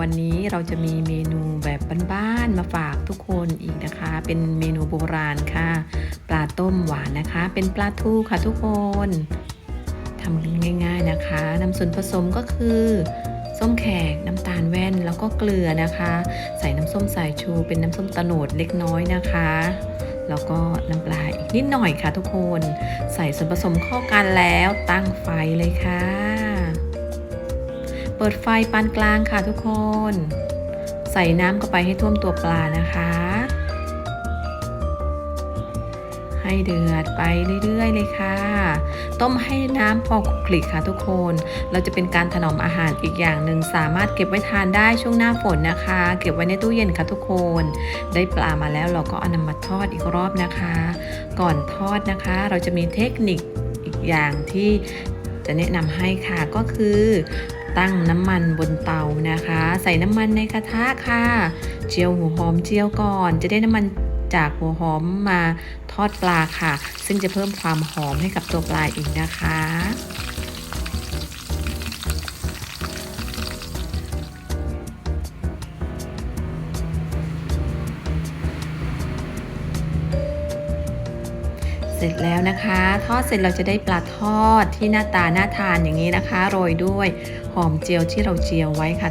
วันนี้เราจะมีเมนูแบบบ้านๆมาฝากทุกคนอีกนะคะ เป็นเมนูโบราณค่ะ ปลาต้มหวานนะคะ เป็นปลาทูค่ะทุกคนทำง่าย ๆนะคะนำส่วนผสมก็คือส้มแขกน้ำตาลแว่นแล้วก็เกลือนะคะ ใส่น้ำส้มสายชูเป็นน้ำส้มตะโนดเล็กน้อยนะคะ แล้วก็น้ำปลาอีกนิดหน่อยค่ะทุกคน ใส่ส่วนผสมเข้ากันแล้วตั้งไฟเลยค่ะ เปิดไฟปานกลางค่ะทุกคน ใส่น้ำเข้าไปให้ท่วมตัวปลานะคะ ให้เดือดไปเรื่อยๆเลยค่ะ ต้มให้น้ำพอคลุกคลิกค่ะทุกคน เราจะเป็นการถนอมอาหารอีกอย่างหนึ่งสามารถเก็บไว้ทานได้ช่วงหน้าฝนนะคะ เก็บไว้ในตู้เย็นค่ะทุกคน ได้ปลามาแล้วเราก็เอานำมาทอดอีกรอบนะคะ ก่อนทอดนะคะ เราจะมีเทคนิคอีกอย่างที่จะแนะนำให้ค่ะก็คือ ตั้งน้ำมันบนเตานะคะ ใส่น้ำมันในกระทะค่ะ เจียวหัวหอมเจียวก่อน จะได้น้ำมันจากหัวหอมมาทอดปลาค่ะ ซึ่งจะเพิ่มความหอมให้กับตัวปลาอีกนะคะ ร็จแล้วนะคะ ทอดเสร็จเราจะได้ปลาทอดที่หน้าตาน่าทานอย่างนี้นะคะ โรยด้วยหอมเจียวที่เราเจียวไว้ค่ะ